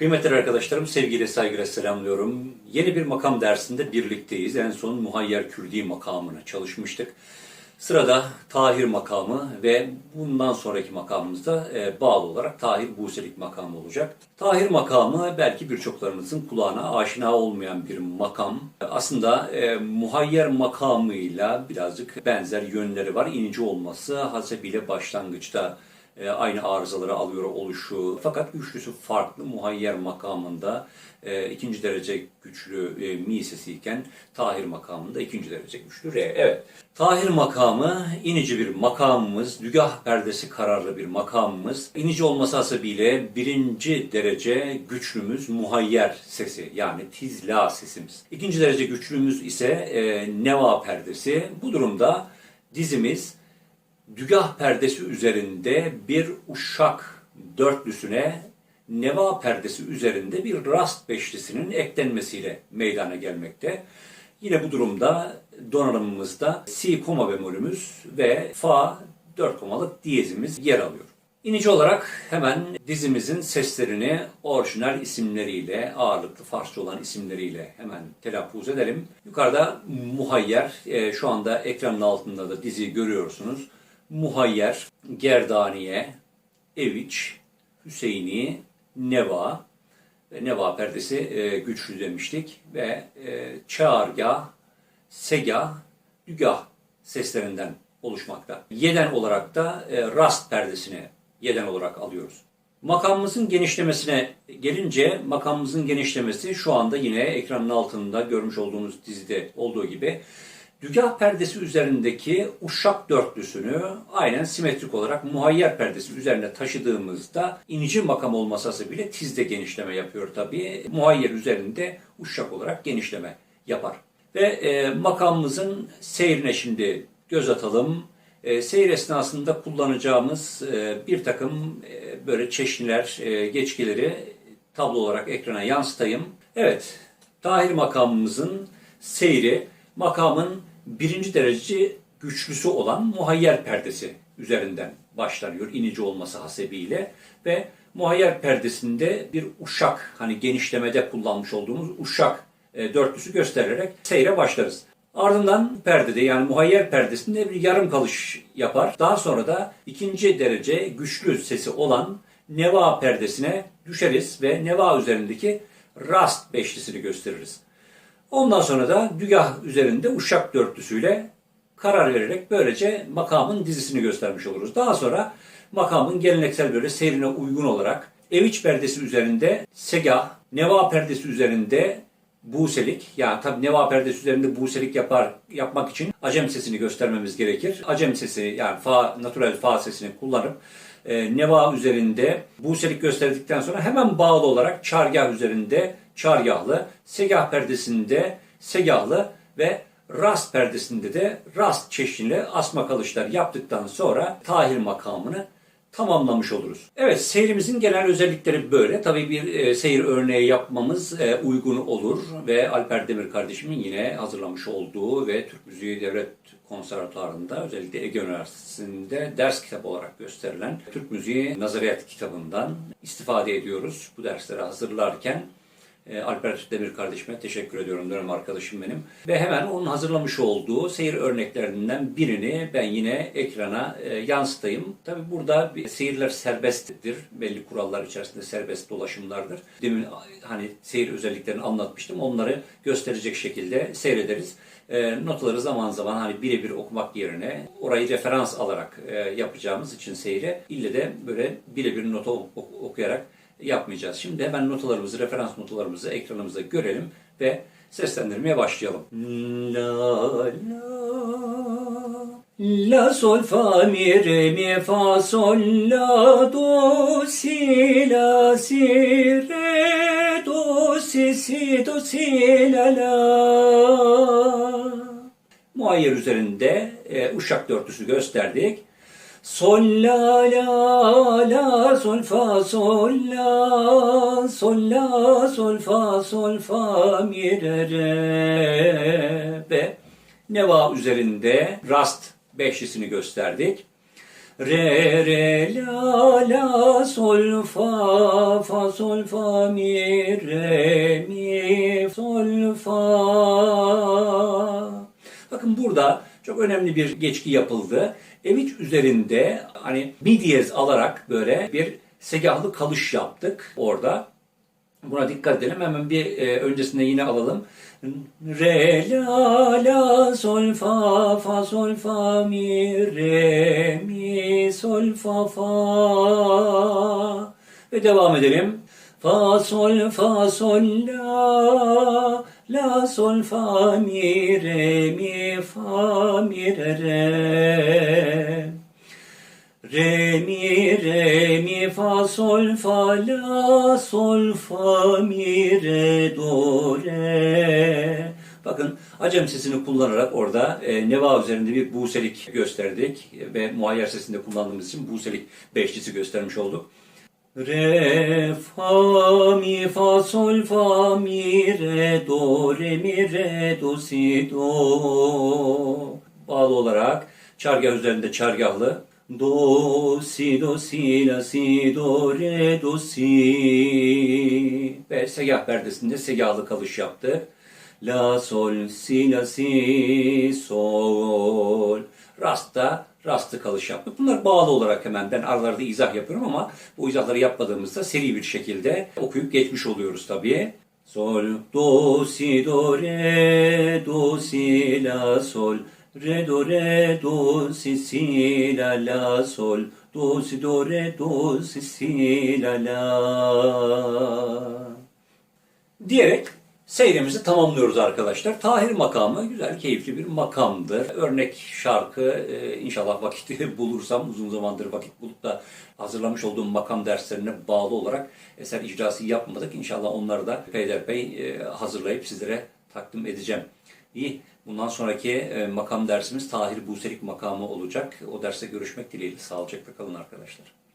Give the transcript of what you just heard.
Kıymetli arkadaşlarım, sevgiyle saygıyla selamlıyorum. Yeni bir makam dersinde birlikteyiz. En son Muhayyer Kürdi makamını çalışmıştık. Sırada Tahir makamı ve bundan sonraki makamımızda e, bağlı olarak Tahir Buselik makamı olacak. Tahir makamı belki birçoklarınızın kulağına aşina olmayan bir makam. Aslında e, Muhayyer makamıyla birazcık benzer yönleri var. İnce olması hasebiyle başlangıçta e, aynı arızaları alıyor oluşu. Fakat güçlüsü farklı muhayyer makamında e, ikinci derece güçlü e, mi sesi iken tahir makamında ikinci derece güçlü re. Evet. Tahir makamı inici bir makamımız, dügah perdesi kararlı bir makamımız. İnici olması hasebiyle birinci derece güçlümüz muhayyer sesi yani tizla sesimiz. İkinci derece güçlümüz ise e, neva perdesi. Bu durumda dizimiz dügah perdesi üzerinde bir uşak dörtlüsüne neva perdesi üzerinde bir rast beşlisinin eklenmesiyle meydana gelmekte. Yine bu durumda donanımımızda si koma bemolümüz ve fa dört komalık diyezimiz yer alıyor. İnici olarak hemen dizimizin seslerini orijinal isimleriyle, ağırlıklı Farsça olan isimleriyle hemen telaffuz edelim. Yukarıda muhayyer, e, şu anda ekranın altında da diziyi görüyorsunuz. Muhayyer, Gerdaniye, Eviç, Hüseyini, Neva Neva perdesi e, güçlü demiştik ve e, çağırgah, segah, dügah seslerinden oluşmakta. Yeden olarak da e, rast perdesini yeden olarak alıyoruz. Makamımızın genişlemesine gelince makamımızın genişlemesi şu anda yine ekranın altında görmüş olduğunuz dizide olduğu gibi Dügah perdesi üzerindeki uşak dörtlüsünü aynen simetrik olarak muhayyer perdesi üzerine taşıdığımızda inici makam olması bile tizde genişleme yapıyor tabii. Muhayyer üzerinde uşak olarak genişleme yapar. Ve e, makamımızın seyrine şimdi göz atalım. E, seyir esnasında kullanacağımız e, bir takım e, böyle çeşniler, e, geçkileri tablo olarak ekrana yansıtayım. Evet, Tahir makamımızın seyri makamın birinci derece güçlüsü olan muhayyer perdesi üzerinden başlanıyor inici olması hasebiyle ve muhayyer perdesinde bir uşak hani genişlemede kullanmış olduğumuz uşak e, dörtlüsü göstererek seyre başlarız. Ardından perdede yani muhayyer perdesinde bir yarım kalış yapar. Daha sonra da ikinci derece güçlü sesi olan neva perdesine düşeriz ve neva üzerindeki rast beşlisini gösteririz. Ondan sonra da dügah üzerinde uşak dörtlüsüyle karar vererek böylece makamın dizisini göstermiş oluruz. Daha sonra makamın geleneksel böyle seyrine uygun olarak eviç perdesi üzerinde segah, neva perdesi üzerinde buselik. Yani tabi neva perdesi üzerinde buselik yapar yapmak için acem sesini göstermemiz gerekir. Acem sesi yani fa, natural fa sesini kullanıp e, neva üzerinde buselik gösterdikten sonra hemen bağlı olarak çargah üzerinde çargahlı, segah perdesinde segahlı ve rast perdesinde de rast çeşitli asma kalışlar yaptıktan sonra tahir makamını tamamlamış oluruz. Evet seyrimizin genel özellikleri böyle. Tabii bir e, seyir örneği yapmamız e, uygun olur ve Alper Demir kardeşimin yine hazırlamış olduğu ve Türk Müziği Devlet Konservatuarı'nda özellikle Ege Üniversitesi'nde ders kitabı olarak gösterilen Türk Müziği Nazariyat kitabından istifade ediyoruz bu dersleri hazırlarken. E, Alper Demir kardeşime teşekkür ediyorum dönem arkadaşım benim. Ve hemen onun hazırlamış olduğu seyir örneklerinden birini ben yine ekrana e, yansıtayım. Tabi burada seyirler serbesttir. Belli kurallar içerisinde serbest dolaşımlardır. Demin hani seyir özelliklerini anlatmıştım. Onları gösterecek şekilde seyrederiz. E, notaları zaman zaman hani birebir okumak yerine orayı referans alarak e, yapacağımız için seyre ille de böyle birebir nota okuyarak yapmayacağız. Şimdi hemen notalarımızı, referans notalarımızı ekranımızda görelim ve seslendirmeye başlayalım. La la La sol fa mi re mi fa sol la do si la si re do si si do si la la Muayyer üzerinde e, uşak dörtlüsü gösterdik. Sol la la la sol fa sol la sol la sol fa sol fa mi re re ve neva üzerinde rast beşlisini gösterdik. Re, re, la, la, sol, fa, fa, sol, fa, mi, re, mi, sol, fa. Bakın burada çok önemli bir geçki yapıldı. M3 üzerinde hani mi diyez alarak böyle bir segahlı kalış yaptık orada. Buna dikkat edelim. Hemen bir e, öncesinde yine alalım. Re, la, la, sol, fa, fa, sol, fa, mi, re, mi, sol, fa, fa. Ve devam edelim. Fa, sol, fa, sol, la, la, sol, fa, mi, re, mi, fa, mi, re, re. Re mi re mi fa sol fa la sol fa mi re do re. Bakın acem sesini kullanarak orada e, neva üzerinde bir buselik gösterdik ve muayyer sesinde kullandığımız için buselik beşlisi göstermiş olduk. Re fa mi fa sol fa mi re do re mi re do si do bağlı olarak çargah üzerinde çargahlı do si do si la si do re do si ve segah perdesinde segahlı kalış yaptı. La sol si la si sol. Rasta rastı kalış yaptık. Bunlar bağlı olarak hemen. Ben aralarda izah yapıyorum ama bu izahları yapmadığımızda seri bir şekilde okuyup geçmiş oluyoruz tabii. Sol, do, si, do, re, do, si, la, sol, re, do, re, do, si, si, la, la, sol, do, si, do, re, do, si, si, la, la. Diyerek seyrimizi tamamlıyoruz arkadaşlar. Tahir makamı güzel, keyifli bir makamdır. Örnek şarkı e, inşallah vakit bulursam uzun zamandır vakit bulup da hazırlamış olduğum makam derslerine bağlı olarak eser icrası yapmadık. İnşallah onları da peyderpey e, hazırlayıp sizlere takdim edeceğim. İyi. Bundan sonraki e, makam dersimiz Tahir Buselik makamı olacak. O derste görüşmek dileğiyle. Sağlıcakla kalın arkadaşlar.